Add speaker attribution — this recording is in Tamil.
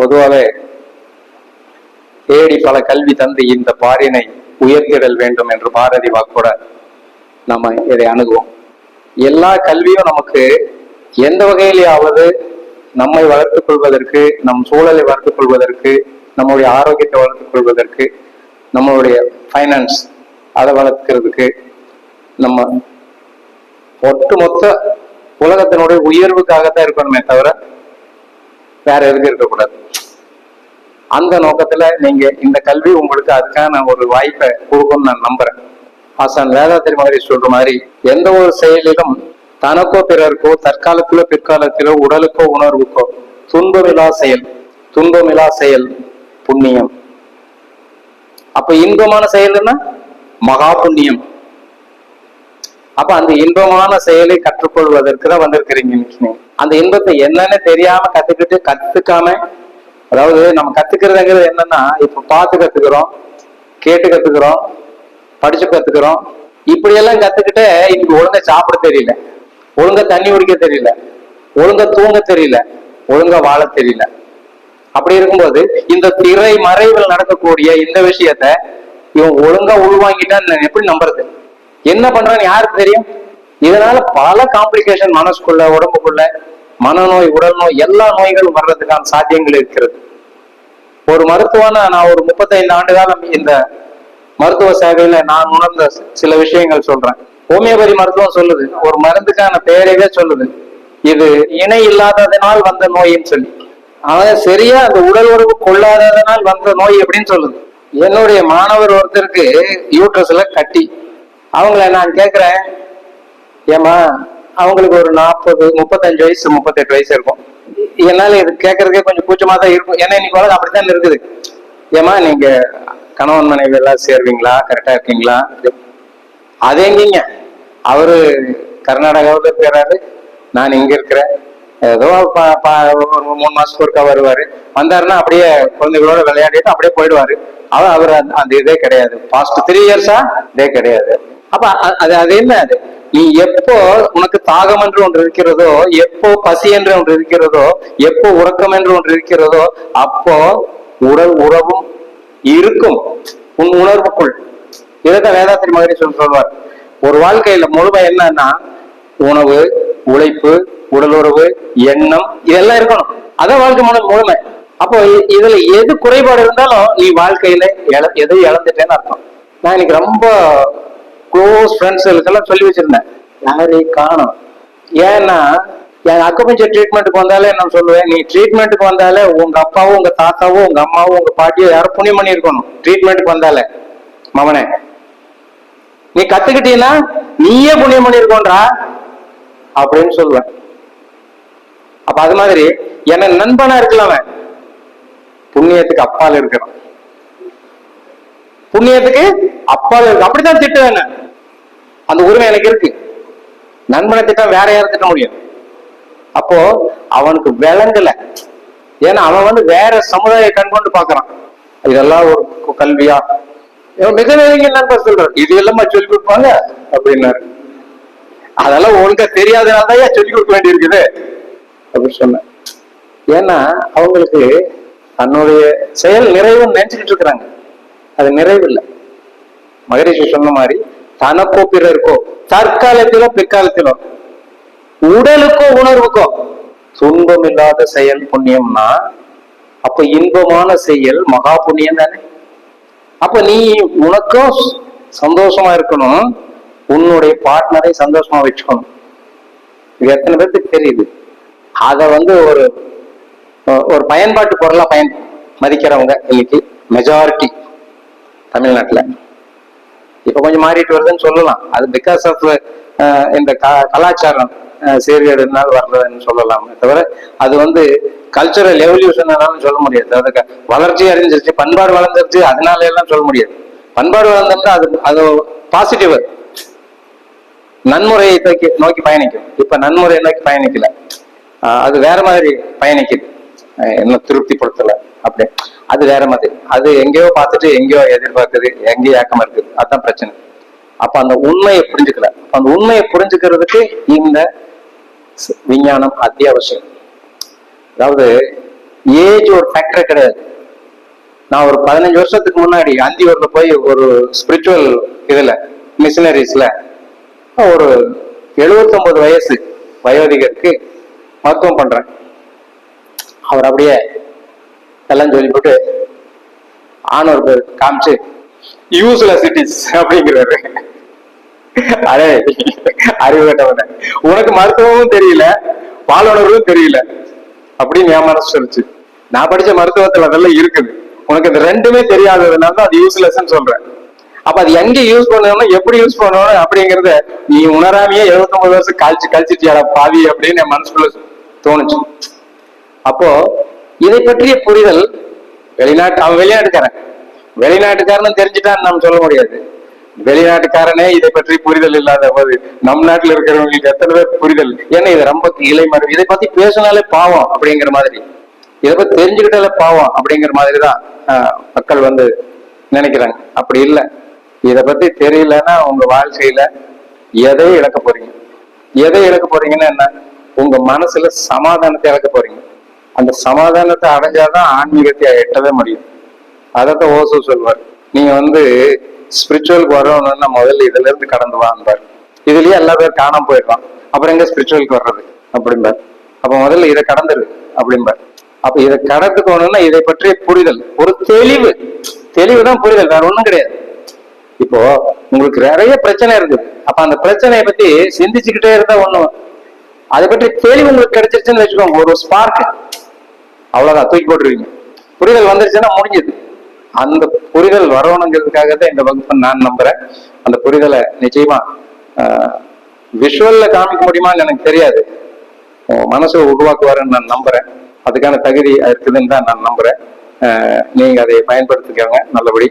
Speaker 1: பொதுவாகவே தேடி பல கல்வி தந்து இந்த பாரினை உயர்த்திடல் வேண்டும் என்று பாரதி வாக்கோட நம்ம இதை அணுகுவோம். எல்லா கல்வியும் நமக்கு எந்த வகையிலேயாவது நம்மை வளர்த்துக் கொள்வதற்கு நம் சூழலை வளர்த்துக் கொள்வதற்கு நம்முடைய ஆரோக்கியத்தை வளர்த்துக் கொள்வதற்கு நம்மளுடைய ஃபைனான்ஸ் அதை வளர்க்கிறதுக்கு நம்ம ஒட்டுமொத்த உலகத்தினுடைய உயர்வுக்காகத்தான் இருக்கணுமே தவிர வேற எதுக்கு இருக்கக்கூடாது. அந்த நோக்கத்துல நீங்க இந்த கல்வி உங்களுக்கு அதுக்கான ஒரு வாய்ப்பை கொடுக்கும்னு நான் நம்புறேன். ஆசான் வேதாத்திரி மாதிரி சொல்ற மாதிரி எந்த ஒரு செயலிலும் தனக்கோ பிறருக்கோ தற்காலத்திலோ பிற்காலத்திலோ உடலுக்கோ உணர்வுக்கோ துன்பமிலா செயல் துன்பமிலா செயல் புண்ணியம். அப்ப இன்பமான செயல்னா மகா புண்ணியம். அப்ப அந்த இன்பமான செயலை கற்றுக்கொள்வதற்கு தான் வந்திருக்கிறீங்க இன்னைக்கு. அந்த இன்பத்தை என்னன்னு தெரியாம கத்துக்கிட்டு கத்துக்காம அதாவது நம்ம கத்துக்கிறதுங்கிறது என்னன்னா இப்ப பார்த்து கத்துக்கிறோம் கேட்டு கத்துக்கிறோம் படிச்சு கத்துக்கிறோம். இப்படி எல்லாம் கத்துக்கிட்டு இன்னைக்கு ஒழுங்கா சாப்பிட தெரியல. ஒழுங்கா தண்ணி குடிக்க தெரியல. ஒழுங்கா தூங்க தெரியல. ஒழுங்கா வாழ தெரியல. அப்படி இருக்கும்போது இந்த திரை மறைவில் நடக்கக்கூடிய இந்த விஷயத்த இவன் ஒழுங்கா உள்வாங்கிட்டான்னு எப்படி நம்புறது? என்ன பண்றான்னு யாருக்கு தெரியும்? இதனால பல காம்ப்ளிகேஷன் மனசுக்குள்ள உடம்புக்குள்ள மனநோய் உடல் நோய் எல்லா நோய்களும் வர்றதுக்கான சாத்தியங்கள் இருக்கிறது. ஒரு மருத்துவனா நான் ஒரு முப்பத்தைந்து ஆண்டு காலம் இந்த மருத்துவ சேவையில நான் உணர்ந்த சில விஷயங்கள் சொல்றேன். ஹோமியோபதி மருத்துவம் சொல்லுது. ஒரு மருந்துக்கான பெயரவே சொல்லுது. இது இணை இல்லாததனால் வந்த நோயின்னு சொல்லி. அவன் சரியா அந்த உடல் உறவு கொள்ளாததனால் வந்த நோய் அப்படின்னு சொல்லுது. என்னுடைய மாணவர் ஒருத்தருக்கு யூட்ரஸ்ல கட்டி அவங்கள நான் கேட்குறேன் ஏமா அவங்களுக்கு ஒரு நாற்பது முப்பத்தஞ்சு வயசு முப்பத்தெட்டு வயசு இருக்கும். என்னால் இது கேட்கறதுக்கே கொஞ்சம் கூச்சமாக தான் இருக்கும். ஏன்னா இன்னைக்கு உலகம் அப்படித்தான் இருக்குது. ஏமா நீங்கள் கணவன் மனைவி எல்லாம் சேருவீங்களா? கரெக்டாக இருக்கீங்களா? அது எங்கீங்க? அவரு கர்நாடகாவில் இருக்கிறாரு நான் இங்கே இருக்கிறேன். ஏதோ ஒரு மூணு மாசத்துக்கு ஒருக்கா வருவாரு. வந்தாருன்னா அப்படியே குழந்தைகளோட விளையாடிட்டு அப்படியே போயிடுவாரு. அவர் அவர் அந்த- அந்த இதே கிடையாது. பாஸ்ட் த்ரீ இயர்ஸா இதே கிடையாது. அப்ப அது அது என்ன அது? நீ எப்போ உனக்கு தாகம் என்று ஒன்று இருக்கிறதோ எப்போ பசி என்று ஒன்று இருக்கிறதோ எப்போ உறக்கம் என்று ஒன்று இருக்கிறதோ அப்போ உடல் உறவும் இருக்கும். உன் உணர்வுக்குள். இதைத்தான் வேதாத்திரி சொல்லி சொல்வார். ஒரு வாழ்க்கையில முழுமை என்னன்னா உணவு உழைப்பு உடல் உறவு எண்ணம் இதெல்லாம் இருக்கணும். அதான் வாழ்க்கை முழு முழுமை. அப்போ இதுல எது குறைபாடு இருந்தாலும் நீ வாழ்க்கையில எதை இழந்துட்டேன்னு அர்த்தம். நான் இன்னைக்கு ரொம்ப க்ளோஸ் ஃப்ரெண்ட்ஸுக்கெல்லாம் சொல்லி வச்சிருந்தேன். யாரையும் காணும்? ஏன்னா என் அக்குபஞ்சர் ட்ரீட்மெண்ட்டுக்கு வந்தாலே நான் சொல்லுவேன் நீ ட்ரீட்மெண்ட்டுக்கு வந்தாலே உங்க அப்பாவோ உங்க தாத்தாவோ உங்க அம்மாவோ உங்க பாட்டியோ யாரும் புண்ணியம் பண்ணியிருக்கணும். ட்ரீட்மெண்ட்டுக்கு வந்தாலே. மவனே நீ கத்துக்கிட்டீன்னா நீயே புண்ணியம் பண்ணியிருக்கோன்றா? அப்படின்னு சொல்லுவேன். அப்ப அது மாதிரி என்ன நண்பனா இருக்கலாம். அவன். புண்ணியத்துக்கு அப்பால் இருக்கிறான் புண்ணியத்துக்கு அப்பால் இருக்கு அப்படித்தான் திட்டுவேன் நான். அந்த உரிமை எனக்கு இருக்கு. நண்பனை திட்டம் வேற யாரும் திட்ட முடியும். அப்போ அவனுக்கு விளங்கல ஏன்னா அவன் வந்து வேற சமுதாய கண்கொண்டு பாக்குறான் இதெல்லாம் ஒரு கல்வியா? மிக நெருங்கிய நண்பர் சொல்றாரு இது எல்லாமா சொல்லி கொடுப்பாங்க அப்படின்னாரு. அதெல்லாம் ஒழுங்கா தெரியாதனால்தான் சொல்லி கொடுக்க வேண்டியிருக்குது? அப்படின்னு சொன்னேன் ஏன்னா அவங்களுக்கு தன்னுடைய செயல் நிறைவு நினைச்சுக்கிட்டு இருக்கிறாங்க. அது நிறைவில்லை. மகரிஷி சொன்ன மாதிரி தனக்கோ பிறருக்கோ தற்காலத்திலோ பிற்காலத்திலோ உடலுக்கோ உணர்வுக்கோ துன்பம் இல்லாத செயல் புண்ணியம்னா அப்ப இன்பமான செயல் மகா புண்ணியம் தானே? அப்ப நீ உனக்கும் சந்தோஷமா இருக்கணும் உன்னுடைய பார்ட்னரை சந்தோஷமா வச்சுக்கணும். இது எத்தனை பேருக்கு தெரியுது? அதை வந்து ஒரு ஒரு பயன்பாட்டு பொருளா பயன் மதிக்கிறவங்க இன்னைக்கு மெஜாரிட்டி தமிழ்நாட்டில். இப்போ கொஞ்சம் மாறிட்டு வருதுன்னு சொல்லலாம். அது பிகாஸ் ஆஃப் இந்த க- கலாச்சாரம் சீர்கேடுனால் வர்றதுன்னு சொல்லலாமே தவிர அது வந்து கல்ச்சரல் எவல்யூஷன் சொல்ல முடியாது. அது வளர்ச்சி அடைஞ்சிருச்சு பண்பாடு வளர்ந்துருச்சு அதனால எல்லாம் சொல்ல முடியாது. பண்பாடு வளர்ந்தோம்னா அது அது பாசிட்டிவ் நன்முறையை நோக்கி நோக்கி பயணிக்கும். இப்ப நன்முறையை நோக்கி பயணிக்கல. அது வேற மாதிரி பயணிக்குது. என்ன திருப்திப்படுத்தல. அப்படி அது வேற மாதிரி. அது எங்கேயோ பார்த்துட்டு எங்கேயோ எதிர்பார்க்குது எங்கேயோ ஏக்கமா இருக்குது. அதுதான் பிரச்சனை. அப்ப அந்த உண்மையை புரிஞ்சுக்கல. அந்த உண்மையை புரிஞ்சுக்கிறதுக்கு இந்த விஞ்ஞானம் அத்தியாவசியம். அதாவது ஏஜ் ஒரு ஃபேக்டரே கிடையாது. நான் ஒரு பதினஞ்சு வருஷத்துக்கு முன்னாடி அந்தியூர்ல போய் ஒரு ஸ்பிரிச்சுவல் இதுல மிஷினரிஸ்ல ஒரு 79 வயசு வயோதிகருக்கு மருத்துவம் பண்றேன். அவர் அப்படியே எல்லாம் சொல்லி போட்டு ஆணவர் பேர் காமிச்சு யூஸ்லெஸ் இட் இஸ் அப்படிங்கிறாரு. அடே அறிவு கட்டவன. உனக்கு மருத்துவமும் தெரியல பாலுணர்வும் தெரியல அப்படின்னு ஏமாற சொல்லிச்சு சொல்லுச்சு. நான் படிச்ச மருத்துவத்துல அதெல்லாம் இருக்குது. உனக்கு இந்த ரெண்டுமே தெரியாததுனால தான் அது யூஸ்லெஸ்ன்னு சொல்றேன். அப்ப அது எங்க யூஸ் பண்ணணும் எப்படி யூஸ் பண்ணணும் அப்படிங்கறத நீ உணராமையே 79 வருஷம் கழிச்சு கழிச்சிட்டியாடா பாவி அப்படின்னு என் மனசுக்குள்ள தோணுச்சு. அப்போ இதை பற்றிய புரிதல் வெளிநாட்டு அவன் வெளிநாட்டுக்காரன். வெளிநாட்டுக்காரன் தெரிஞ்சுட்டான்னு நம்ம சொல்ல முடியாது. வெளிநாட்டுக்காரனே இதை பற்றி புரிதல் இல்லாத போது நம் நாட்டில் இருக்கிறவங்களுக்கு எத்தனை பேர் புரிதல்? ஏன்னா இது ரொம்ப இலைமறை இதை பத்தி பேசினாலே பாவம் அப்படிங்கிற மாதிரி. இதை பத்தி தெரிஞ்சுக்கிட்டாலே பாவம் அப்படிங்கிற மாதிரி தான் ஆஹ், மக்கள் வந்து நினைக்கிறாங்க. அப்படி இல்லை. இதை பத்தி தெரியலன்னா உங்க வாழ்க்கையில எதை இழக்க போறீங்க? எதை இழக்க போறீங்கன்னா என்ன? உங்க மனசுல சமாதானத்தை இழக்க போறீங்க. அந்த சமாதானத்தை அடைஞ்சாதான் ஆன்மீகத்தை எட்டவே முடியும். அதைத்தான் ஓசோ சொல்வார். நீங்க வந்து ஸ்பிரிச்சுவலுக்கு வரணும்னா முதல்ல இதுல இருந்து கடந்து வான்பார் இதுலயே எல்லா பேரும் காணாம போயிடுவான் அப்புறம் எங்க ஸ்பிரிச்சுவலுக்கு வர்றது? அப்படிம்பார். அப்ப முதல்ல இதை கடந்துரு அப்படிம்பார். அப்ப இதை கடந்துக்கணும்னா இதை பற்றிய புரிதல் ஒரு தெளிவு. தெளிவு தான் புரிதல் வேற ஒண்ணும் கிடையாது. இப்போ உங்களுக்கு நிறைய பிரச்சனை இருக்குது அப்ப அந்த பிரச்சனையை பத்தி சிந்திச்சுக்கிட்டே இருந்தா ஒண்ணும். அதை பற்றி தெளிவு உங்களுக்கு கிடைச்சிருச்சுன்னு வச்சுக்கோங்க. ஒரு ஸ்பார்க் அவ்வளவுதான் தூக்கி போட்டுருவீங்க. புரிதல் வந்துருச்சுன்னா முடிஞ்சது. அந்த புரிதல் வரணுங்கிறதுக்காக தான் இந்த வகுப்பை நான் நம்புறேன். அந்த புரிதலை நிச்சயமா விஷுவல்ல காமிக்க முடியுமான்னு எனக்கு தெரியாது. மனசை உருவாக்குவாருன்னு நான் நம்புறேன். அதுக்கான தகுதி இருக்குதுன்னு தான் நான் நம்புறேன். நீங்க அதை பயன்படுத்திக்கோங்க. நல்லபடி.